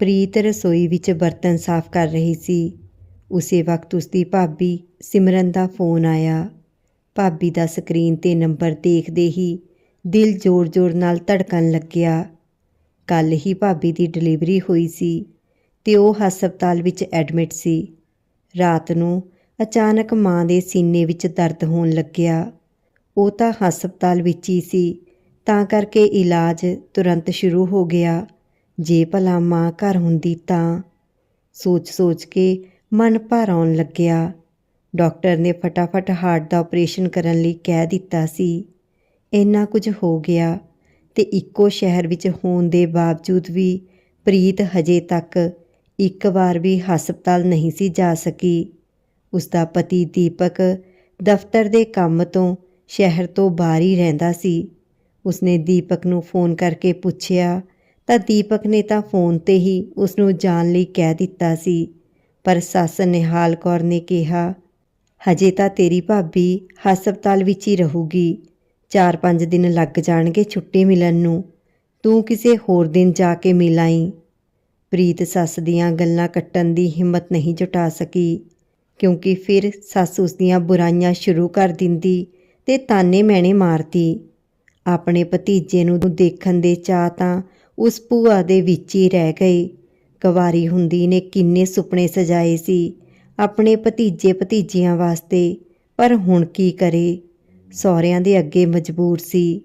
ਪ੍ਰੀਤ ਰਸੋਈ ਵਿੱਚ ਬਰਤਨ ਸਾਫ਼ ਕਰ ਰਹੀ ਸੀ। ਉਸੇ ਵਕਤ ਉਸਦੀ ਭਾਬੀ ਸਿਮਰਨ ਦਾ ਫੋਨ ਆਇਆ। ਭਾਬੀ ਦਾ ਸਕਰੀਨ ਤੇ ਨੰਬਰ ਦੇਖਦੇ ਹੀ ਦਿਲ ਜ਼ੋਰ-ਜ਼ੋਰ ਨਾਲ ਧੜਕਣ ਲੱਗਿਆ। ਕੱਲ ਹੀ ਭਾਬੀ ਦੀ ਡਿਲੀਵਰੀ ਹੋਈ ਸੀ ਤੇ ਉਹ ਹਸਪਤਾਲ ਵਿੱਚ ਐਡਮਿਟ ਸੀ। ਰਾਤ ਨੂੰ ਅਚਾਨਕ ਮਾਂ ਦੇ ਸੀਨੇ ਵਿੱਚ ਦਰਦ ਹੋਣ ਲੱਗਿਆ। ਉਹ ਤਾਂ ਹਸਪਤਾਲ ਵਿੱਚ ਹੀ ਸੀ, ਤਾਂ ਕਰਕੇ ਇਲਾਜ ਤੁਰੰਤ ਸ਼ੁਰੂ ਹੋ ਗਿਆ। ਜੇ ਭਲਾ ਮਾਂ ਘਰ ਹੁੰਦੀ ਤਾਂ। ਸੋਚ-ਸੋਚ ਕੇ ਮਨ ਭਰ ਆਉਣ ਲੱਗਿਆ। ਡਾਕਟਰ ਨੇ ਫਟਾਫਟ ਹਾਰਟ ਦਾ ਆਪਰੇਸ਼ਨ ਕਰਨ ਲਈ ਕਹਿ ਦਿੱਤਾ ਸੀ। ਇੰਨਾ ਕੁਝ ਹੋ ਗਿਆ ਤੇ ਇੱਕੋ ਸ਼ਹਿਰ ਵਿੱਚ ਹੋਣ ਦੇ ਬਾਵਜੂਦ ਵੀ ਪ੍ਰੀਤ ਹਜੇ ਤੱਕ ਇੱਕ ਵਾਰ ਵੀ ਹਸਪਤਾਲ ਨਹੀਂ ਸੀ ਜਾ ਸਕੀ। ਉਸ ਦਾ ਪਤੀ ਦੀਪਕ ਦਫ਼ਤਰ ਦੇ ਕੰਮ ਤੋਂ ਸ਼ਹਿਰ ਤੋਂ ਬਾਹਰ ਹੀ ਰਹਿੰਦਾ ਸੀ। ਉਸਨੇ ਦੀਪਕ ਨੂੰ ਫੋਨ ਕਰਕੇ ਪੁੱਛਿਆ ਤਾਂ ਦੀਪਕ ਨੇ ਤਾਂ ਫੋਨ ਤੇ ਹੀ ਉਸ ਨੂੰ ਜਾਣ ਲਈ ਕਹਿ ਦਿੱਤਾ ਸੀ। ਪਰ ਸੱਸ ਨਿਹਾਲ ਕੌਰ ਨੇ ਕਿਹਾ, ਹਜੇ ਤਾਂ ਤੇਰੀ ਭਾਬੀ ਹਸਪਤਾਲ ਵਿੱਚ ਹੀ ਰਹੂਗੀ। 4-5 ਦਿਨ ਲੱਗ ਜਾਣਗੇ ਛੁੱਟੀ ਮਿਲਣ ਨੂੰ। ਤੂੰ ਕਿਸੇ ਹੋਰ ਦਿਨ ਜਾ ਕੇ ਮਿਲ ਆਈ। ਪ੍ਰੀਤ ਸੱਸ ਦੀਆਂ ਗੱਲਾਂ ਕੱਟਣ ਦੀ ਹਿੰਮਤ ਨਹੀਂ ਜੁਟਾ ਸਕੀ, ਕਿਉਂਕਿ ਫਿਰ ਸੱਸ ਉਸ ਦੀਆਂ ਬੁਰਾਈਆਂ ਸ਼ੁਰੂ ਕਰ ਦਿੰਦੀ ਤੇ ਤਾਨੇ ਮੈਣੇ ਮਾਰਦੀ। ਆਪਣੇ ਭਤੀਜੇ ਨੂੰ ਦੇਖਣ ਦੇ ਚਾਹ ਤਾਂ ਉਸ ਭੂਆ ਦੇ ਵਿੱਚ ਹੀ ਰਹਿ ਗਏ ਕਵਾਰੀ ਹੁੰਦੀ ਨੇ ਕਿੰਨੇ ਸੁਪਨੇ ਸਜਾਏ ਸੀ ਆਪਣੇ ਭਤੀਜੇ ਭਤੀਜੀਆਂ ਵਾਸਤੇ, ਪਰ ਹੁਣ ਕੀ ਕਰੇ? ਸਹੁਰਿਆਂ ਦੇ ਅੱਗੇ ਮਜਬੂਰ ਸੀ।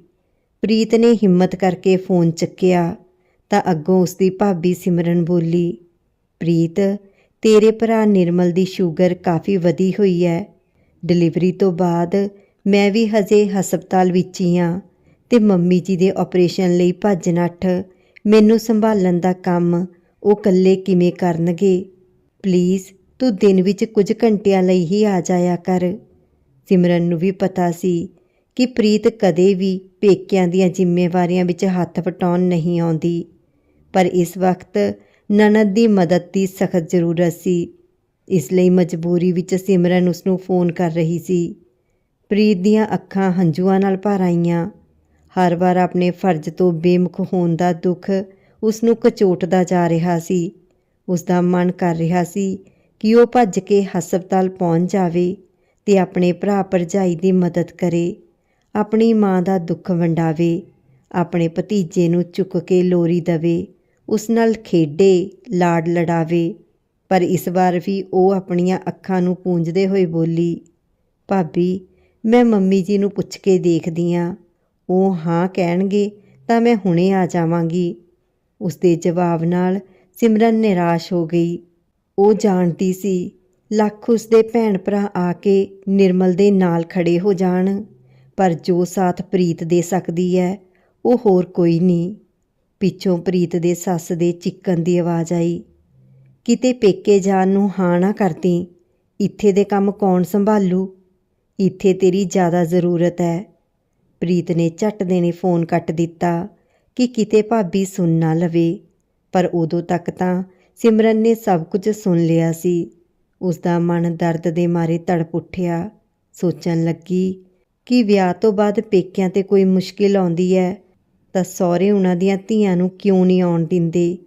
ਪ੍ਰੀਤ ਨੇ ਹਿੰਮਤ ਕਰਕੇ ਫੋਨ ਚੱਕਿਆ, ਤਾਂ ਅੱਗੋਂ ਉਸਦੀ ਭਾਬੀ ਸਿਮਰਨ ਬੋਲੀ, ਪ੍ਰੀਤ, ਤੇਰੇ ਭਰਾ ਨਿਰਮਲ ਦੀ ਸ਼ੂਗਰ ਕਾਫੀ ਵਧੀ ਹੋਈ ਹੈ ਡਿਲੀਵਰੀ ਤੋਂ ਬਾਅਦ ਮੈਂ ਵੀ ਹਜੇ ਹਸਪਤਾਲ ਵਿੱਚ ਹੀ ਹਾਂ ਤੇ ਮੰਮੀ ਜੀ ਦੇ ਆਪਰੇਸ਼ਨ ਲਈ ਭੱਜ ਨੱਠ ਮੈਨੂੰ ਸੰਭਾਲਣ ਦਾ ਕੰਮ ਉਹ ਇਕੱਲੇ ਕਿਵੇਂ ਕਰਨਗੇ? ਪਲੀਜ਼ ਤੂੰ ਦਿਨ ਵਿੱਚ ਕੁਝ ਘੰਟਿਆਂ ਲਈ ਹੀ ਆ ਜਾਇਆ ਕਰ। ਸਿਮਰਨ ਨੂੰ ਵੀ ਪਤਾ ਸੀ ਕਿ ਪ੍ਰੀਤ ਕਦੇ ਵੀ ਪੇਕਿਆਂ ਦੀਆਂ ਜ਼ਿੰਮੇਵਾਰੀਆਂ ਵਿੱਚ ਹੱਥ ਵਟਾਉਣ ਨਹੀਂ ਆਉਂਦੀ। ਪਰ ਇਸ ਵਕਤ ਨਨਦ ਦੀ ਮਦਦ ਦੀ ਸਖਤ ਜ਼ਰੂਰਤ ਸੀ। ਇਸ ਲਈ ਮਜਬੂਰੀ ਵਿੱਚ ਸਿਮਰਨ ਉਸ ਨੂੰ ਫੋਨ ਕਰ ਰਹੀ ਸੀ। ਪ੍ਰੀਤ ਦੀਆਂ ਅੱਖਾਂ ਹੰਝੂਆਂ ਨਾਲ ਭਰ ਆਈਆਂ। ਹਰ ਵਾਰ ਆਪਣੇ ਫਰਜ਼ ਤੋਂ ਬੇਮੁਖ ਹੋਣ ਦਾ ਦੁੱਖ ਉਸ ਨੂੰ ਕਚੋਟਦਾ ਜਾ ਰਿਹਾ ਸੀ। ਉਸ ਦਾ ਮਨ ਕਰ ਰਿਹਾ ਸੀ ਕਿ ਉਹ ਭੱਜ ਕੇ ਹਸਪਤਾਲ ਪਹੁੰਚ ਜਾਵੇ ਤੇ ਆਪਣੇ ਭਰਾ ਭਰਜਾਈ ਦੀ ਮਦਦ ਕਰੇ, ਆਪਣੀ ਮਾਂ ਦਾ ਦੁੱਖ ਵੰਡਾਵੇ, ਆਪਣੇ ਭਤੀਜੇ ਨੂੰ ਚੁੱਕ ਕੇ ਲੋਰੀ ਦਵੇ, ਉਸ ਨਾਲ ਖੇਡੇ ਲਾੜ ਲੜਾਵੇ, ਪਰ ਇਸ ਵਾਰ ਵੀ ਉਹ ਆਪਣੀਆਂ ਅੱਖਾਂ ਨੂੰ ਪੂੰਝਦੇ ਹੋਏ ਬੋਲੀ, ਭਾਬੀ, ਮੈਂ ਮੰਮੀ ਜੀ ਨੂੰ ਪੁੱਛ ਕੇ ਦੇਖਦੀ ਆ। ਉਹ ਹਾਂ ਕਹਿਣਗੇ, ਤਾਂ ਮੈਂ ਹੁਣੇ ਆ ਜਾਵਾਂਗੀ। ਉਸ ਦੇ ਜਵਾਬ ਨਾਲ ਸਿਮਰਨ ਨਿਰਾਸ਼ ਹੋ ਗਈ। ਉਹ ਜਾਣਦੀ ਸੀ, ਲੱਖ ਉਸ ਦੇ ਭੈਣ ਭਰਾ ਆ ਕੇ ਨਿਰਮਲ ਦੇ ਨਾਲ ਖੜੇ ਹੋ ਜਾਣ, ਪਰ ਜੋ ਸਾਥ ਪ੍ਰੀਤ ਦੇ ਸਕਦੀ ਹੈ ਉਹ ਹੋਰ ਕੋਈ ਨਹੀਂ। ਪਿੱਛੋਂ ਪ੍ਰੀਤ ਦੇ ਸੱਸ ਦੇ ਚਿੱਕਣ ਦੀ ਆਵਾਜ਼ ਆਈ। ਕਿਤੇ ਪੇਕੇ ਜਾਣ ਨੂੰ ਹਾਂ ਨਾ ਕਰਦੀ, ਇੱਥੇ ਦੇ ਕੰਮ ਕੌਣ ਸੰਭਾਲੂ? ਇੱਥੇ ਤੇਰੀ ਜ਼ਿਆਦਾ ਜ਼ਰੂਰਤ ਹੈ ਪ੍ਰੀਤ ਨੇ ਝੱਟ ਦੇਣੇ ਫੋਨ ਕੱਟ ਦਿੱਤਾ ਕਿ ਕਿਤੇ ਭਾਬੀ ਸੁਣ ਨਾ ਲਵੇ, ਪਰ ਉਦੋਂ ਤੱਕ ਤਾਂ ਸਿਮਰਨ ਨੇ ਸਭ ਕੁਝ ਸੁਣ ਲਿਆ ਸੀ। ਉਸ ਦਾ ਮਨ ਦਰਦ ਦੇ ਮਾਰੇ ਤੜਪ ਉੱਠਿਆ। ਸੋਚਣ ਲੱਗੀ ਕਿ ਵਿਆਹ ਤੋਂ ਬਾਅਦ ਪੇਕਿਆਂ ਤੇ ਕੋਈ ਮੁਸ਼ਕਿਲ ਆਉਂਦੀ ਹੈ ਤਾਂ ਸਹੁਰੇ ਉਹਨਾਂ ਦੀਆਂ ਧੀਆਂ ਨੂੰ ਕਿਉਂ ਨਹੀਂ ਆਉਣ ਦਿੰਦੇ?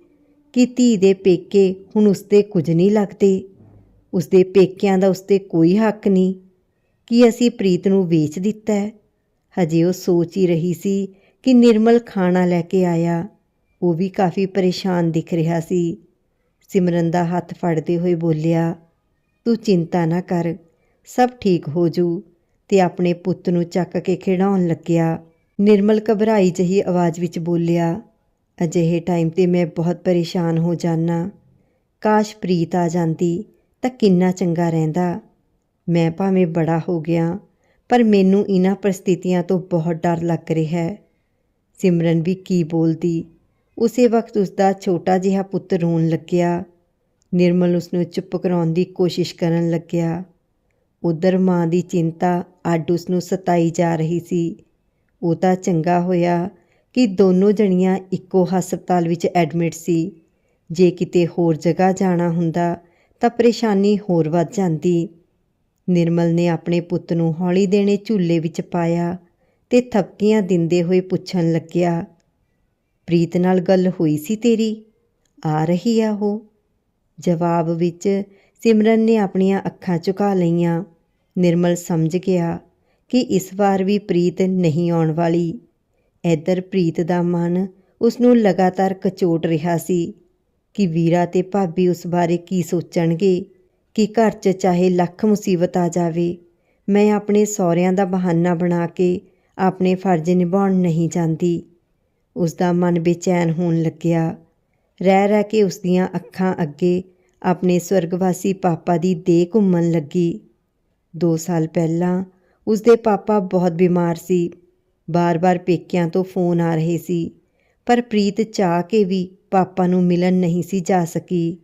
ਕਿ ਧੀ ਦੇ ਪੇਕੇ ਹੁਣ ਉਸਦੇ ਕੁਝ ਨਹੀਂ ਲੱਗਦੇ? ਉਸਦੇ ਪੇਕਿਆਂ ਦਾ ਉਸਤੇ ਕੋਈ ਹੱਕ ਨਹੀਂ। ਕਿ ਅਸੀਂ ਪ੍ਰੀਤ ਨੂੰ ਵੇਚ ਦਿੱਤਾ ਹੈ ਹਜੇ ਉਹ ਸੋਚ ਹੀ ਰਹੀ ਸੀ ਕਿ ਨਿਰਮਲ ਖਾਣਾ ਲੈ ਕੇ ਆਇਆ। ਉਹ ਵੀ ਕਾਫੀ ਪਰੇਸ਼ਾਨ ਦਿਖ ਰਿਹਾ ਸੀ। ਸਿਮਰਨ ਦਾ ਹੱਥ ਫੜਦੇ ਹੋਏ ਬੋਲਿਆ, ਤੂੰ ਚਿੰਤਾ ਨਾ ਕਰ, ਸਭ ਠੀਕ ਹੋ ਜੂ ਤੇ ਆਪਣੇ ਪੁੱਤ ਨੂੰ ਚੱਕ ਕੇ ਖਿਡਾਉਣ ਲੱਗਿਆ। ਨਿਰਮਲ ਘਬਰਾਈ ਜਹੀ ਆਵਾਜ਼ ਵਿੱਚ ਬੋਲਿਆ, ਅਜਿਹੇ ਟਾਈਮ ਤੇ ਮੈਂ ਬਹੁਤ ਪਰੇਸ਼ਾਨ ਹੋ ਜਾਣਾ ਕਾਸ਼ ਪ੍ਰੀਤ ਆ ਜਾਂਦੀ ਤਾਂ ਕਿੰਨਾ ਚੰਗਾ ਰਹਿੰਦਾ। ਮੈਂ ਭਾਵੇਂ ਬੜਾ ਹੋ ਗਿਆ ਪਰ ਮੈਨੂੰ ਇਹਨਾਂ ਪਰਿਸਥਿਤੀਆਂ ਤੋਂ ਬਹੁਤ ਡਰ ਲੱਗ ਰਿਹਾ ਹੈ। ਸਿਮਰਨ ਵੀ ਕੀ ਬੋਲਦੀ। ਉਸੇ ਵਕਤ ਉਸ ਦਾ ਛੋਟਾ ਜਿਹਾ ਪੁੱਤ ਰੋਣ ਲੱਗਿਆ। ਨਿਰਮਲ ਉਸ ਨੂੰ ਚੁੱਪ ਕਰਾਉਣ ਦੀ ਕੋਸ਼ਿਸ਼ ਕਰਨ ਲੱਗਿਆ। ਉਧਰ ਮਾਂ ਦੀ ਚਿੰਤਾ ਅੱਡ ਉਸ ਨੂੰ ਸਤਾਈ ਜਾ ਰਹੀ ਸੀ। ਉਹ ਤਾਂ ਚੰਗਾ ਹੋਇਆ ਕਿ ਦੋਨੋਂ ਜਣੀਆਂ ਇੱਕੋ ਹਸਪਤਾਲ ਵਿੱਚ ਐਡਮਿਟ ਸੀ। ਜੇ ਕਿਤੇ ਹੋਰ ਜਗ੍ਹਾ ਜਾਣਾ ਹੁੰਦਾ ਤਾਂ ਪਰੇਸ਼ਾਨੀ ਹੋਰ ਵੱਧ ਜਾਂਦੀ। ਨਿਰਮਲ ਨੇ ਆਪਣੇ ਪੁੱਤ ਨੂੰ ਹੌਲੀ ਦੇਣੇ ਝੂਲੇ ਵਿੱਚ ਪਾਇਆ ਤੇ ਥਪਕੀਆਂ ਦਿੰਦੇ ਹੋਏ ਪੁੱਛਣ ਲੱਗਿਆ, ਪ੍ਰੀਤ ਨਾਲ ਗੱਲ ਹੋਈ ਸੀ ਤੇਰੀ? ਆ ਰਹੀ ਆ ਉਹ? ਜਵਾਬ ਵਿੱਚ ਸਿਮਰਨ ਨੇ ਆਪਣੀਆਂ ਅੱਖਾਂ ਝੁਕਾ ਲਈਆਂ। ਨਿਰਮਲ ਸਮਝ ਗਿਆ ਕਿ ਇਸ ਵਾਰ ਵੀ ਪ੍ਰੀਤ ਨਹੀਂ ਆਉਣ ਵਾਲੀ। ਇੱਧਰ ਪ੍ਰੀਤ ਦਾ ਮਨ ਉਸ ਨੂੰ ਲਗਾਤਾਰ ਕਚੋਟ ਰਿਹਾ ਸੀ ਕਿ ਵੀਰਾ ਤੇ ਭਾਬੀ ਉਸ ਬਾਰੇ ਕੀ ਸੋਚਣਗੇ। ਕਿ ਘਰ 'ਚ ਚਾਹੇ ਲੱਖ ਮੁਸੀਬਤ ਆ ਜਾਵੇ, ਮੈਂ ਆਪਣੇ ਸਹੁਰਿਆਂ ਦਾ ਬਹਾਨਾ ਬਣਾ ਕੇ ਆਪਣੇ ਫਰਜ਼ ਨਿਭਾਉਣ ਨਹੀਂ ਜਾਂਦੀ। ਉਸ ਦਾ ਮਨ ਬੇਚੈਨ ਹੋਣ ਲੱਗਿਆ। ਰਹਿ ਰਹਿ ਕੇ ਉਸ ਦੀਆਂ ਅੱਖਾਂ ਅੱਗੇ ਆਪਣੇ ਸਵਰਗਵਾਸੀ ਪਾਪਾ ਦੀ ਦੇਹ ਘੁੰਮਣ ਲੱਗੀ। 2 ਸਾਲ ਪਹਿਲਾਂ ਉਸ ਦੇ ਪਾਪਾ ਬਹੁਤ ਬਿਮਾਰ ਸੀ। ਬਾਰ-ਬਾਰ ਪੇਕਿਆਂ ਤੋਂ ਫੋਨ ਆ ਰਹੇ ਸੀ, ਪਰ ਪ੍ਰੀਤ ਚਾਹ ਕੇ ਵੀ ਪਾਪਾ ਨੂੰ ਮਿਲਣ ਨਹੀਂ ਸੀ ਜਾ ਸਕੀ।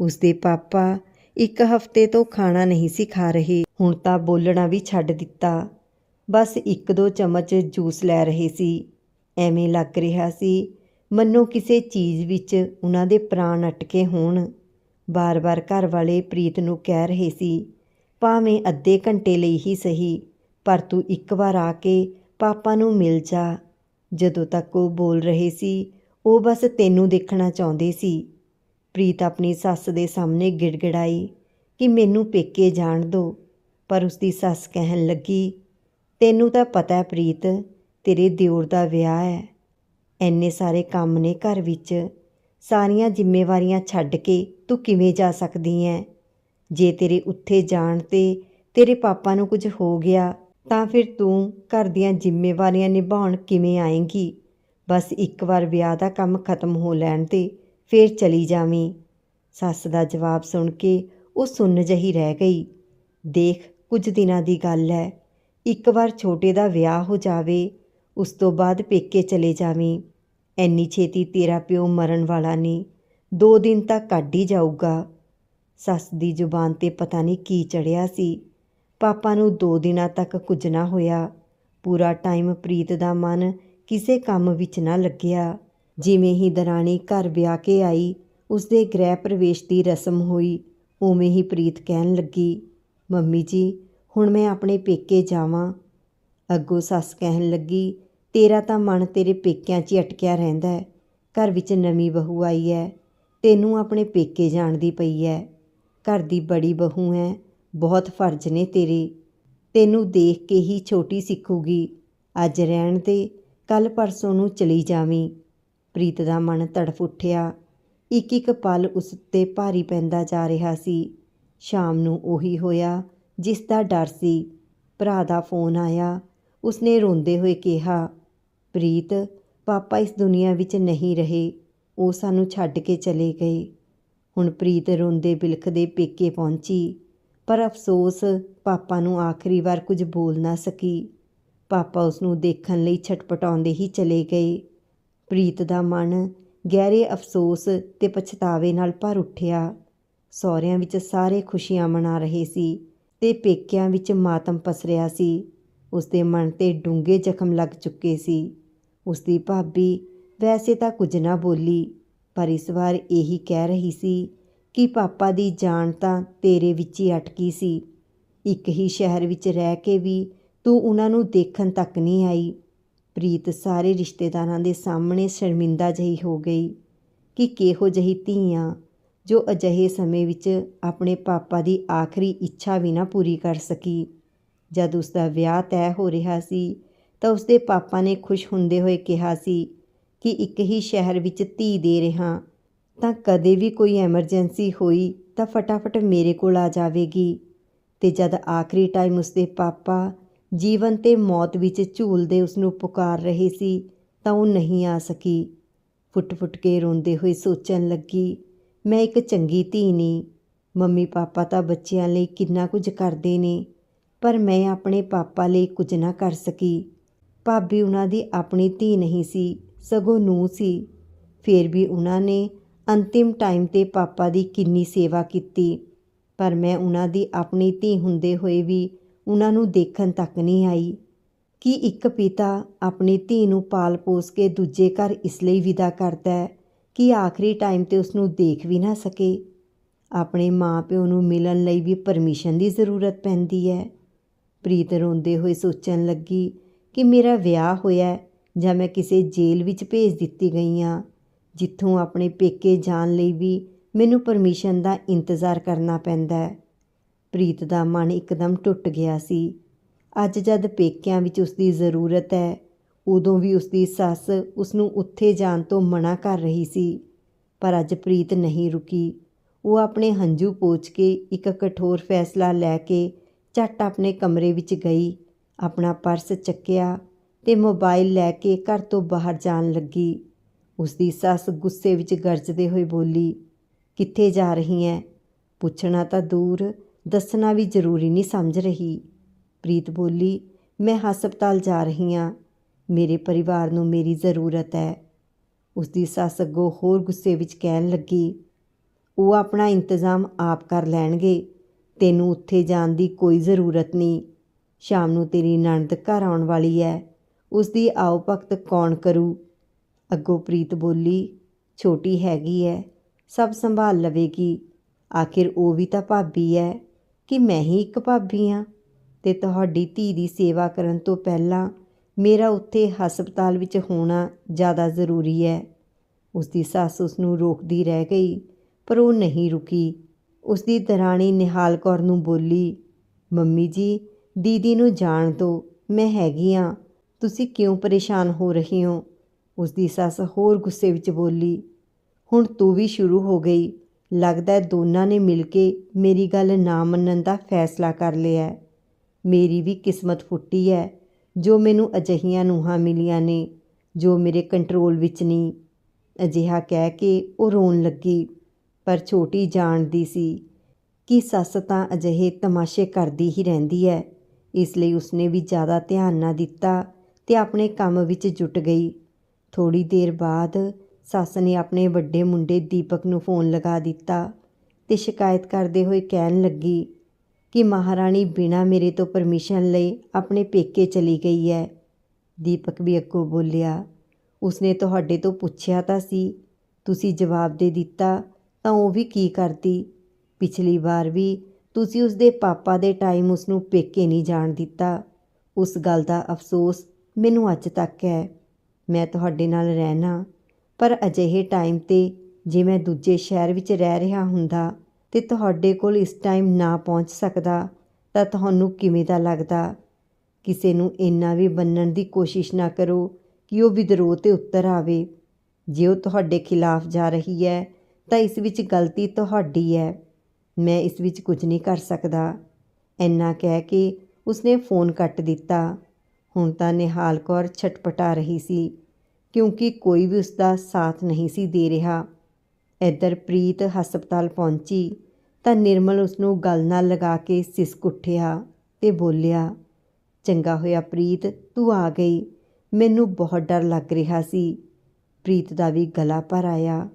ਉਸ ਦੇ ਪਾਪਾ ਇੱਕ ਹਫ਼ਤੇ ਤੋਂ ਖਾਣਾ ਨਹੀਂ ਸੀ ਖਾ ਰਹੇ। ਹੁਣ ਤਾਂ ਬੋਲਣਾ ਵੀ ਛੱਡ ਦਿੱਤਾ। ਬਸ ਇੱਕ ਦੋ ਚਮਚ ਜੂਸ ਲੈ ਰਹੇ ਸੀ। ਐਵੇਂ ਲੱਗ ਰਿਹਾ ਸੀ, ਮੰਨੋ ਕਿਸੇ ਚੀਜ਼ ਵਿੱਚ ਉਹਨਾਂ ਦੇ ਪ੍ਰਾਣ ਅਟਕੇ ਹੋਣ। ਬਾਰ-ਬਾਰ ਘਰ ਵਾਲੇ ਪ੍ਰੀਤ ਨੂੰ ਕਹਿ ਰਹੇ ਸੀ, ਭਾਵੇਂ ਅੱਧੇ ਘੰਟੇ ਲਈ ਹੀ ਸਹੀ, ਪਰ ਤੂੰ ਇੱਕ ਵਾਰ ਆ ਕੇ ਪਾਪਾ ਨੂੰ ਮਿਲ ਜਾ। ਜਦੋਂ ਤੱਕ ਉਹ ਬੋਲ ਰਹੇ ਸੀ, ਉਹ ਬਸ ਤੈਨੂੰ ਦੇਖਣਾ ਚਾਹੁੰਦੇ ਸੀ। ਪ੍ਰੀਤ ਆਪਣੀ ਸੱਸ ਦੇ ਸਾਹਮਣੇ ਗਿੜਗੜਾਈ ਕਿ ਮੈਨੂੰ ਪੇਕੇ ਜਾਣ ਦਿਓ ਪਰ ਉਸਦੀ ਸੱਸ ਕਹਿਣ ਲੱਗੀ, ਤੈਨੂੰ ਤਾਂ ਪਤਾ ਹੈ ਪ੍ਰੀਤ, ਤੇਰੇ ਦਿਓਰ ਦਾ ਵਿਆਹ ਹੈ। ਐਨੇ ਸਾਰੇ ਕੰਮ ਨੇ ਘਰ ਵਿੱਚ। ਸਾਰੀਆਂ ਜ਼ਿੰਮੇਵਾਰੀਆਂ ਛੱਡ ਕੇ ਤੂੰ ਕਿਵੇਂ ਜਾ ਸਕਦੀ ਐ ਜੇ ਤੇਰੇ ਉੱਥੇ ਜਾਣ ਤੇ ਤੇਰੇ ਪਾਪਾ ਨੂੰ ਕੁਝ ਹੋ ਗਿਆ, ਤਾਂ ਫਿਰ ਤੂੰ ਘਰ ਦੀਆਂ ਜ਼ਿੰਮੇਵਾਰੀਆਂ ਨਿਭਾਉਣ ਕਿਵੇਂ ਆਏਂਗੀ? ਬਸ ਇੱਕ ਵਾਰ ਵਿਆਹ ਦਾ ਕੰਮ ਖਤਮ ਹੋ ਲੈਣ ਤੇ ਫੇਰ ਚਲੀ ਜਾਵੀਂ। ਸੱਸ ਦਾ ਜਵਾਬ ਸੁਣ ਕੇ ਉਹ ਸੁੰਨ ਜਹੀ ਰਹਿ ਗਈ। ਦੇਖ, ਕੁਝ ਦਿਨਾਂ ਦੀ ਗੱਲ ਹੈ ਇੱਕ ਵਾਰ ਛੋਟੇ ਦਾ ਵਿਆਹ ਹੋ ਜਾਵੇ, ਉਸ ਤੋਂ ਬਾਅਦ ਪੇਕੇ ਚਲੇ ਜਾਵੀਂ। ਐਨੀ ਛੇਤੀ ਤੇਰਾ ਪਿਓ ਮਰਨ ਵਾਲਾ ਨਹੀਂ, ਦੋ ਦਿਨ ਤੱਕ ਕੱਢ ਹੀ ਜਾਊਗਾ। ਸੱਸ ਦੀ ਜ਼ੁਬਾਨ ਤੇ ਪਤਾ ਨਹੀਂ ਕੀ ਚੜਿਆ ਸੀ। ਪਾਪਾ ਨੂੰ ਦੋ ਦਿਨਾਂ ਤੱਕ ਕੁਝ ਨਾ ਹੋਇਆ। ਪੂਰਾ ਟਾਈਮ ਪ੍ਰੀਤ ਦਾ ਮਨ ਕਿਸੇ ਕੰਮ ਵਿੱਚ ਨਾ ਲੱਗਿਆ। ਜਿਵੇਂ ਹੀ ਦਰਾਣੀ ਘਰ ਵਿਆਹ ਕੇ ਆਈ, ਉਸਦੇ ਗ੍ਰਹਿ ਪ੍ਰਵੇਸ਼ ਦੀ ਰਸਮ ਹੋਈ, ਉਵੇਂ ਹੀ ਪ੍ਰੀਤ ਕਹਿਣ ਲੱਗੀ, ਮੰਮੀ ਜੀ, ਹੁਣ ਮੈਂ ਆਪਣੇ ਪੇਕੇ ਜਾਵਾਂ। ਅੱਗੋਂ ਸੱਸ ਕਹਿਣ ਲੱਗੀ, ਤੇਰਾ ਤਾਂ ਮਨ ਤੇਰੇ ਪੇਕਿਆਂ 'ਚ ਹੀ ਅਟਕਿਆ ਰਹਿੰਦਾ ਹੈ, ਘਰ ਵਿੱਚ ਨਵੀਂ ਬਹੂ ਆਈ ਹੈ, ਤੈਨੂੰ ਆਪਣੇ ਪੇਕੇ ਜਾਣ ਦੀ ਪਈ ਹੈ। ਘਰ ਦੀ ਬੜੀ ਬਹੂ ਹੈ, ਬਹੁਤ ਫਰਜ਼ ਨੇ ਤੇਰੇ। ਤੈਨੂੰ ਦੇਖ ਕੇ ਹੀ ਛੋਟੀ ਸਿੱਖੂਗੀ। ਅੱਜ ਰਹਿਣ ਦੇ ਕੱਲ ਪਰਸੋਂ ਨੂੰ ਚਲੀ ਜਾਵੀਂ। ਪ੍ਰੀਤ ਦਾ ਮਨ ਤੜਫ ਉੱਠਿਆ। ਇੱਕ ਇੱਕ ਪਲ ਉਸ ਉੱਤੇ ਭਾਰੀ ਪੈਂਦਾ ਜਾ ਰਿਹਾ ਸੀ। ਸ਼ਾਮ ਨੂੰ ਉਹੀ ਹੋਇਆ, ਜਿਸ ਦਾ ਡਰ ਸੀ। ਭਰਾ ਦਾ ਫੋਨ ਆਇਆ। ਉਸਨੇ ਰੋਂਦੇ ਹੋਏ ਕਿਹਾ, ਪ੍ਰੀਤ, ਪਾਪਾ ਇਸ ਦੁਨੀਆ ਵਿੱਚ ਨਹੀਂ ਰਹੇ। ਉਹ ਸਾਨੂੰ ਛੱਡ ਕੇ ਚਲੇ ਗਏ। ਹੁਣ ਪ੍ਰੀਤ ਰੋਂਦੇ ਬਿਲਖਦੇ ਪੇਕੇ ਪਹੁੰਚੀ, ਪਰ ਅਫਸੋਸ ਪਾਪਾ ਨੂੰ ਆਖਰੀ ਵਾਰ ਕੁਝ ਬੋਲ ਨਾ ਸਕੀ। ਪਾਪਾ ਉਸ ਨੂੰ ਦੇਖਣ ਲਈ ਛਟਪਟਾਉਂਦੇ ਹੀ ਚਲੇ ਗਏ। ਪ੍ਰੀਤ ਦਾ ਮਨ ਗਹਿਰੇ ਅਫਸੋਸ ਤੇ ਪਛਤਾਵੇ ਨਾਲ ਭਰ ਉੱਠਿਆ। ਸਹੁਰਿਆਂ ਵਿੱਚ ਸਾਰੇ ਖੁਸ਼ੀਆਂ ਮਨਾ ਰਹੇ ਸੀ ਤੇ ਪੇਕਿਆਂ ਵਿੱਚ ਮਾਤਮ ਪਸਰਿਆ ਸੀ। ਉਸ ਦੇ ਮਨ ਤੇ ਡੂੰਘੇ ਜ਼ਖਮ ਲੱਗ ਚੁੱਕੇ ਸੀ। ਉਸ ਦੀ ਭਾਬੀ ਵੈਸੇ ਤਾਂ ਕੁਝ ਨਾ ਬੋਲੀ, ਪਰ ਇਸ ਵਾਰ ਇਹੀ ਕਹਿ ਰਹੀ ਸੀ ਕਿ ਪਾਪਾ ਦੀ ਜਾਨ ਤਾਂ ਤੇਰੇ ਵਿੱਚ ਹੀ ਅਟਕੀ ਸੀ। ਇੱਕ ਹੀ ਸ਼ਹਿਰ ਵਿੱਚ ਰਹਿ ਕੇ ਵੀ ਤੂੰ ਉਹਨਾਂ ਨੂੰ ਦੇਖਣ ਤੱਕ ਨਹੀਂ ਆਈ। ਪ੍ਰੀਤ ਸਾਰੇ ਰਿਸ਼ਤੇਦਾਰਾਂ ਦੇ ਸਾਹਮਣੇ ਸ਼ਰਮਿੰਦਾ ਜਹੀ ਹੋ ਗਈ ਕਿ ਕਿਹੋ ਜਹੀ ਧੀਆਂ ਜੋ ਅਜਿਹੇ ਸਮੇਂ ਵਿੱਚ ਆਪਣੇ ਪਾਪਾ ਦੀ ਆਖਰੀ ਇੱਛਾ ਵੀ ਨਾ ਪੂਰੀ ਕਰ ਸਕੀ। ਜਦ ਉਸ ਦਾ ਵਿਆਹ ਤੈਅ ਹੋ ਰਿਹਾ ਸੀ ਤਾਂ ਉਸਦੇ ਪਾਪਾ ਨੇ ਖੁਸ਼ ਹੁੰਦੇ ਹੋਏ ਕਿਹਾ ਸੀ ਕਿ ਇੱਕ ਹੀ ਸ਼ਹਿਰ ਵਿੱਚ ਧੀ ਦੇ ਰਿਹਾ, ਤਾਂ ਕਦੇ ਵੀ ਕੋਈ ਐਮਰਜੈਂਸੀ ਹੋਈ ਤਾਂ ਫਟਾਫਟ ਮੇਰੇ ਕੋਲ ਆ ਜਾਵੇਗੀ ਤੇ ਜਦ ਆਖਰੀ ਟਾਈਮ ਉਸਦੇ ਪਾਪਾ ਜੀਵਨ ਤੇ ਮੌਤ ਵਿੱਚ ਝੂਲਦੇ ਉਸ ਨੂੰ ਪੁਕਾਰ ਰਹੇ ਸੀ, ਤਾਂ ਉਹ ਨਹੀਂ ਆ ਸਕੀ। ਫੁੱਟ-ਫੁੱਟ ਕੇ ਰੋਂਦੇ ਹੋਏ ਸੋਚਣ ਲੱਗੀ, ਮੈਂ ਇੱਕ ਚੰਗੀ ਧੀ ਨਹੀਂ ਮੰਮੀ ਪਾਪਾ ਤਾਂ ਬੱਚਿਆਂ ਲਈ ਕਿੰਨਾ ਕੁਝ ਕਰਦੇ ਨੇ, ਪਰ ਮੈਂ ਆਪਣੇ ਪਾਪਾ ਲਈ ਕੁਝ ਨਾ ਕਰ ਸਕੀ। ਭਾਬੀ ਉਹਨਾਂ ਦੀ ਆਪਣੀ ਧੀ ਨਹੀਂ ਸੀ, ਸਗੋਂ ਨੂੰ ਸੀ। ਫਿਰ ਵੀ ਉਹਨਾਂ ਨੇ ਅੰਤਿਮ ਟਾਈਮ ਤੇ ਪਾਪਾ ਦੀ ਕਿੰਨੀ ਸੇਵਾ ਕੀਤੀ, ਪਰ ਮੈਂ ਉਹਨਾਂ ਦੀ ਆਪਣੀ ਧੀ ਹੁੰਦੇ ਹੋਏ ਵੀ ਉਹਨਾਂ ਨੂੰ ਦੇਖਣ ਤੱਕ ਨਹੀਂ ਆਈ ਕਿ ਇੱਕ ਪਿਤਾ ਆਪਣੀ ਧੀ ਨੂੰ ਪਾਲ ਪੋਸ ਕੇ ਦੂਜੇ ਘਰ ਇਸ ਲਈ ਵਿਦਾ ਕਰਦਾ ਹੈ ਕਿ ਆਖਰੀ ਟਾਈਮ ਤੇ ਉਸ ਨੂੰ ਦੇਖ ਵੀ ਨਾ ਸਕੇ। ਆਪਣੇ ਮਾਪਿਓ ਨੂੰ ਮਿਲਣ ਲਈ ਵੀ ਪਰਮਿਸ਼ਨ ਦੀ ਜ਼ਰੂਰਤ ਪੈਂਦੀ ਹੈ। ਪ੍ਰੀਤ ਰੋਂਦੇ ਹੋਏ ਸੋਚਣ ਲੱਗੀ ਕਿ ਮੇਰਾ ਵਿਆਹ ਹੋਇਆ ਜਾਂ ਮੈਂ ਕਿਸੇ ਜੇਲ੍ਹ ਵਿੱਚ ਭੇਜ ਦਿੱਤੀ ਗਈ ਹਾਂ, ਜਿੱਥੋਂ ਆਪਣੇ ਪੇਕੇ ਜਾਣ ਲਈ ਵੀ ਮੈਨੂੰ ਪਰਮਿਸ਼ਨ ਦਾ ਇੰਤਜ਼ਾਰ ਕਰਨਾ ਪੈਂਦਾ ਹੈ। ਪ੍ਰੀਤ ਦਾ ਮਨ ਇੱਕਦਮ ਟੁੱਟ ਗਿਆ ਸੀ। ਅੱਜ ਜਦ ਪੇਕਿਆਂ ਵਿੱਚ ਉਸ ਦੀ ਜ਼ਰੂਰਤ ਹੈ, ਉਦੋਂ ਵੀ ਉਸ ਦੀ ਸੱਸ ਉਸ ਨੂੰ ਉੱਥੇ ਜਾਣ ਤੋਂ ਮਨਾ ਕਰ ਰਹੀ ਸੀ। ਪਰ ਅੱਜ ਪ੍ਰੀਤ ਨਹੀਂ ਰੁਕੀ। ਉਹ ਆਪਣੇ ਹੰਝੂ ਪੋਚ ਕੇ ਇੱਕ ਕਠੋਰ ਫੈਸਲਾ ਲੈ ਕੇ ਝੱਟ ਆਪਣੇ ਕਮਰੇ ਵਿੱਚ ਗਈ। ਆਪਣਾ ਪਰਸ ਚੱਕਿਆ ਤੇ ਮੋਬਾਈਲ ਲੈ ਕੇ ਘਰ ਤੋਂ ਬਾਹਰ ਜਾਣ ਲੱਗੀ। ਉਸ ਦੀ ਸੱਸ ਗੁੱਸੇ ਵਿੱਚ ਗਰਜਦੇ ਹੋਏ ਬੋਲੀ, ਕਿੱਥੇ ਜਾ ਰਹੀ ਹੈ? ਪੁੱਛਣਾ ਤਾਂ ਦੂਰ। ਦੱਸਣਾ ਵੀ ਜ਼ਰੂਰੀ ਨਹੀਂ ਸਮਝ ਰਹੀ। ਪ੍ਰੀਤ ਬੋਲੀ, ਮੈਂ ਹਸਪਤਾਲ ਜਾ ਰਹੀ ਹਾਂ ਮੇਰੇ ਪਰਿਵਾਰ ਨੂੰ ਮੇਰੀ ਜ਼ਰੂਰਤ ਹੈ। ਉਸ ਦੀ ਸੱਸ ਅੱਗੋਂ ਹੋਰ ਗੁੱਸੇ ਵਿੱਚ ਕਹਿਣ ਲੱਗੀ, ਉਹ ਆਪਣਾ ਇੰਤਜ਼ਾਮ ਆਪ ਕਰ ਲੈਣਗੇ। ਤੈਨੂੰ ਉੱਥੇ ਜਾਣ ਦੀ ਕੋਈ ਜ਼ਰੂਰਤ ਨਹੀਂ। ਸ਼ਾਮ ਨੂੰ ਤੇਰੀ ਨਣਦ ਘਰ ਆਉਣ ਵਾਲੀ ਹੈ। ਉਸ ਦੀ ਆਓ ਭਗਤ ਕੌਣ ਕਰੂ? ਅੱਗੋਂ ਪ੍ਰੀਤ ਬੋਲੀ, ਛੋਟੀ ਹੈਗੀ ਹੈ ਸਭ ਸੰਭਾਲ ਲਵੇਗੀ। ਆਖਿਰ ਉਹ ਵੀ ਤਾਂ ਭਾਬੀ ਹੈ ਕਿ ਮੈਂ ਹੀ ਇੱਕ ਭਾਬੀ ਹਾਂ ਤੇ ਤੁਹਾਡੀ ਧੀ ਦੀ ਸੇਵਾ ਕਰਨ ਤੋਂ ਪਹਿਲਾਂ ਮੇਰਾ ਉੱਥੇ ਹਸਪਤਾਲ ਵਿੱਚ ਹੋਣਾ ਜ਼ਿਆਦਾ ਜ਼ਰੂਰੀ ਹੈ। ਉਸ ਦੀ ਸੱਸ ਉਸ ਨੂੰ ਰੋਕਦੀ ਰਹਿ ਗਈ, ਪਰ ਉਹ ਨਹੀਂ ਰੁਕੀ। ਉਸ ਦੀ ਦਰਾਣੀ ਨਿਹਾਲ ਕੌਰ ਨੂੰ ਬੋਲੀ, ਮੰਮੀ ਜੀ, ਦੀਦੀ ਨੂੰ ਜਾਣ ਦਿਓ, ਮੈਂ ਹੈਗੀ ਹਾਂ। ਤੁਸੀਂ ਕਿਉਂ ਪਰੇਸ਼ਾਨ ਹੋ ਰਹੇ ਹੋ? ਉਸ ਦੀ ਸੱਸ ਹੋਰ ਗੁੱਸੇ ਵਿੱਚ ਬੋਲੀ, ਹੁਣ ਤੂੰ ਵੀ ਸ਼ੁਰੂ ਹੋ ਗਈ ਲੱਗਦਾ ਦੋਨਾਂ ਨੇ ਮਿਲ ਕੇ ਮੇਰੀ ਗੱਲ ਨਾ ਮੰਨਣ ਦਾ ਫੈਸਲਾ ਕਰ ਲਿਆ ਮੇਰੀ ਵੀ ਕਿਸਮਤ ਫੁੱਟੀ ਹੈ। ਜੋ ਮੈਨੂੰ ਅਜਿਹੀਆਂ ਨੂੰਹਾਂ ਮਿਲੀਆਂ ਨੇ, ਜੋ ਮੇਰੇ ਕੰਟਰੋਲ ਵਿੱਚ ਨਹੀਂ ਅਜਿਹਾ ਕਹਿ ਕੇ ਉਹ ਰੋਣ ਲੱਗੀ। ਪਰ ਛੋਟੀ ਜਾਣਦੀ ਸੀ ਕਿ ਸੱਸ ਤਾਂ ਅਜਿਹੇ ਤਮਾਸ਼ੇ ਕਰਦੀ ਹੀ ਰਹਿੰਦੀ ਹੈ। ਇਸ ਲਈ ਉਸਨੇ ਵੀ ਜ਼ਿਆਦਾ ਧਿਆਨ ਨਾ ਦਿੱਤਾ ਤੇ ਆਪਣੇ ਕੰਮ ਵਿੱਚ ਜੁਟ ਗਈ। ਥੋੜੀ ਦੇਰ ਬਾਅਦ ਸੱਸ ਨੇ ਆਪਣੇ ਵੱਡੇ ਮੁੰਡੇ ਦੀਪਕ ਨੂੰ ਫੋਨ ਲਗਾ ਦਿੱਤਾ ਤੇ ਸ਼ਿਕਾਇਤ ਕਰਦੇ ਹੋਏ ਕਹਿਣ ਲੱਗੀ ਕਿ ਮਹਾਰਾਣੀ ਬਿਨਾਂ ਮੇਰੇ ਤੋਂ ਪਰਮਿਸ਼ਨ ਲਈ ਆਪਣੇ ਪੇਕੇ ਚਲੀ ਗਈ ਹੈ। ਦੀਪਕ ਵੀ ਅੱਗੋਂ ਬੋਲਿਆ, ਉਸਨੇ ਤੁਹਾਡੇ ਤੋਂ ਪੁੱਛਿਆ ਤਾਂ ਸੀ, ਤੁਸੀਂ ਜਵਾਬ ਦੇ ਦਿੱਤਾ ਤਾਂ ਉਹ ਵੀ ਕੀ ਕਰਦੀ? ਪਿਛਲੀ ਵਾਰ ਵੀ ਤੁਸੀਂ ਉਸਦੇ ਪਾਪਾ ਦੇ ਟਾਈਮ ਉਸ ਨੂੰ ਪੇਕੇ ਨਹੀਂ ਜਾਣ ਦਿੱਤਾ। ਉਸ ਗੱਲ ਦਾ ਅਫਸੋਸ ਮੈਨੂੰ ਅੱਜ ਤੱਕ ਹੈ। ਮੈਂ ਤੁਹਾਡੇ ਨਾਲ ਰਹਿਣਾ ਪਰ ਅਜਿਹੇ ਟਾਈਮ ਤੇ ਜੇ ਮੈਂ ਦੂਜੇ ਸ਼ਹਿਰ ਵਿੱਚ ਰਹਿ ਰਿਹਾ ਹੁੰਦਾ ਤੇ ਤੁਹਾਡੇ ਕੋਲ ਇਸ ਟਾਈਮ ਨਾ ਪਹੁੰਚ ਸਕਦਾ, ਤਾਂ ਤੁਹਾਨੂੰ ਕਿਵੇਂ ਦਾ ਲੱਗਦਾ? ਕਿਸੇ ਨੂੰ ਇੰਨਾ ਵੀ ਬੰਨਣ ਦੀ ਕੋਸ਼ਿਸ਼ ਨਾ ਕਰੋ ਕਿ ਉਹ ਵਿਦਰੋਹ ਤੇ ਉੱਤਰ ਆਵੇ। ਜੇ ਉਹ ਤੁਹਾਡੇ ਖਿਲਾਫ ਜਾ ਰਹੀ ਹੈ, ਤਾਂ ਇਸ ਵਿੱਚ ਗਲਤੀ ਤੁਹਾਡੀ ਹੈ। ਮੈਂ ਇਸ ਵਿੱਚ ਕੁਝ ਨਹੀਂ ਕਰ ਸਕਦਾ। ਇੰਨਾ ਕਹਿ ਕੇ ਉਸਨੇ ਫੋਨ ਕੱਟ ਦਿੱਤਾ। ਹੁਣ ਤਾਂ ਨਿਹਾਲ ਕੌਰ ਛਟਪਟਾ ਰਹੀ ਸੀ। ਕਿਉਂਕਿ ਕੋਈ ਵੀ ਉਸ ਦਾ ਸਾਥ ਨਹੀਂ ਸੀ ਦੇ ਰਿਹਾ। ਇੱਧਰ ਪ੍ਰੀਤ ਹਸਪਤਾਲ ਪਹੁੰਚੀ ਤਾਂ ਨਿਰਮਲ ਉਸ ਨੂੰ ਗਲ ਨਾਲ ਲਗਾ ਕੇ ਸਿਸਕ ਉੱਠਿਆ ਤੇ ਬੋਲਿਆ, ਚੰਗਾ ਹੋਇਆ ਪ੍ਰੀਤ, ਤੂੰ ਆ ਗਈ। ਮੈਨੂੰ ਬਹੁਤ ਡਰ ਲੱਗ ਰਿਹਾ ਸੀ। ਪ੍ਰੀਤ ਦਾ ਵੀ ਗਲਾ ਭਰ ਆਇਆ।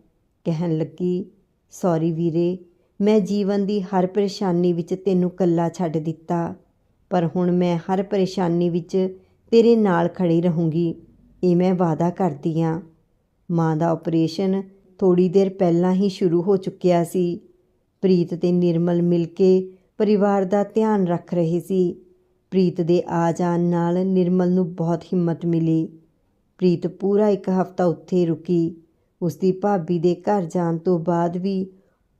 ਕਹਿਣ ਲੱਗੀ, ਸੌਰੀ ਵੀਰੇ, ਮੈਂ ਜੀਵਨ ਦੀ ਹਰ ਪਰੇਸ਼ਾਨੀ ਵਿੱਚ ਤੈਨੂੰ ਇਕੱਲਾ ਛੱਡ ਦਿੱਤਾ, ਪਰ ਹੁਣ ਮੈਂ ਹਰ ਪਰੇਸ਼ਾਨੀ ਵਿੱਚ ਤੇਰੇ ਨਾਲ ਖੜੀ ਰਹੂੰਗੀ। ਇਹ ਮੈਂ ਵਾਅਦਾ ਕਰਦੀ ਹਾਂ ਮਾਂ ਦਾ ਆਪਰੇਸ਼ਨ ਥੋੜੀ ਦੇਰ ਪਹਿਲਾਂ ਹੀ ਸ਼ੁਰੂ ਹੋ ਚੁੱਕਿਆ ਸੀ। ਪ੍ਰੀਤ ਤੇ ਨਿਰਮਲ ਮਿਲ ਕੇ ਪਰਿਵਾਰ ਦਾ ਧਿਆਨ ਰੱਖ ਰਹੇ ਸੀ। ਪ੍ਰੀਤ ਦੇ ਆ ਜਾਣ ਨਾਲ ਨਿਰਮਲ ਨੂੰ ਬਹੁਤ ਹਿੰਮਤ ਮਿਲੀ। ਪ੍ਰੀਤ ਪੂਰਾ ਇੱਕ ਹਫ਼ਤਾ ਉੱਥੇ ਰੁਕੀ। ਉਸ ਦੀ ਭਾਬੀ ਦੇ ਘਰ ਜਾਣ ਤੋਂ ਬਾਅਦ ਵੀ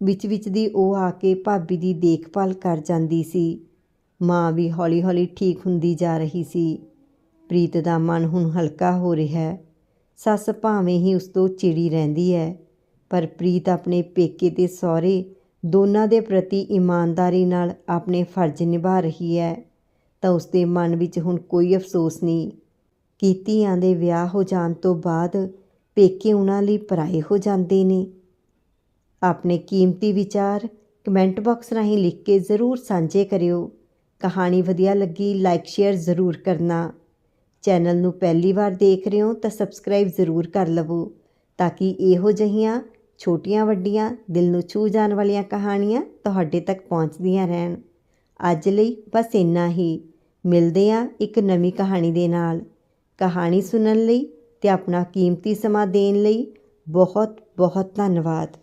ਵਿੱਚ ਵਿੱਚ ਦੀ ਉਹ ਆ ਕੇ ਭਾਬੀ ਦੀ ਦੇਖਭਾਲ ਕਰ ਜਾਂਦੀ ਸੀ। ਮਾਂ ਵੀ ਹੌਲੀ-ਹੌਲੀ ਠੀਕ ਹੁੰਦੀ ਜਾ ਰਹੀ ਸੀ। ਪ੍ਰੀਤ ਦਾ ਮਨ ਹੁਣ ਹਲਕਾ ਹੋ ਰਿਹਾ ਹੈ। ਸੱਸ ਭਾਵੇਂ ਹੀ ਉਸ ਤੋਂ ਚਿੜੀ ਰਹਿੰਦੀ ਹੈ, ਪਰ ਪ੍ਰੀਤ ਆਪਣੇ ਪੇਕੇ ਤੇ ਸਹੁਰੇ ਦੋਨਾਂ ਦੇ ਪ੍ਰਤੀ ਇਮਾਨਦਾਰੀ ਨਾਲ ਆਪਣੇ ਫਰਜ਼ ਨਿਭਾ ਰਹੀ ਹੈ। ਤਾਂ ਉਸ ਦੇ ਮਨ ਵਿੱਚ ਹੁਣ ਕੋਈ ਅਫਸੋਸ ਨਹੀਂ। ਕੀਤੀਆਂ ਦੇ ਵਿਆਹ ਹੋ ਜਾਣ ਤੋਂ ਬਾਅਦ ਪੇਕੇ ਉਹਨਾਂ ਲਈ ਪਰਾਏ ਹੋ ਜਾਂਦੇ ਨੇ। ਆਪਣੇ ਕੀਮਤੀ ਵਿਚਾਰ ਕਮੈਂਟ ਬਾਕਸ ਰਾਹੀਂ ਲਿਖ ਕੇ ਜ਼ਰੂਰ ਸਾਂਝੇ ਕਰਿਓ। ਕਹਾਣੀ ਵਧੀਆ ਲੱਗੀ, ਲਾਈਕ, ਸ਼ੇਅਰ ਜ਼ਰੂਰ ਕਰਨਾ। ਚੈਨਲ ਨੂੰ ਪਹਿਲੀ ਵਾਰ ਦੇਖ ਰਹੇ ਹੋ ਤਾਂ ਸਬਸਕ੍ਰਾਈਬ ਜ਼ਰੂਰ ਕਰ ਲਵੋ ਤਾਂ ਕਿ ਇਹੋ ਜਿਹੀਆਂ ਛੋਟੀਆਂ ਵੱਡੀਆਂ ਦਿਲ ਨੂੰ ਛੂ ਜਾਣ ਵਾਲੀਆਂ ਕਹਾਣੀਆਂ ਤੁਹਾਡੇ ਤੱਕ ਪਹੁੰਚਦੀਆਂ ਰਹਿਣ। ਅੱਜ ਲਈ ਬਸ ਇੰਨਾ ਹੀ। ਮਿਲਦੇ ਹਾਂ ਇੱਕ ਨਵੀਂ ਕਹਾਣੀ ਦੇ ਨਾਲ। ਕਹਾਣੀ ਸੁਣਨ ਲਈ ਤੇ ਆਪਣਾ ਕੀਮਤੀ ਸਮਾਂ ਦੇਣ ਲਈ ਬਹੁਤ ਬਹੁਤ ਧੰਨਵਾਦ।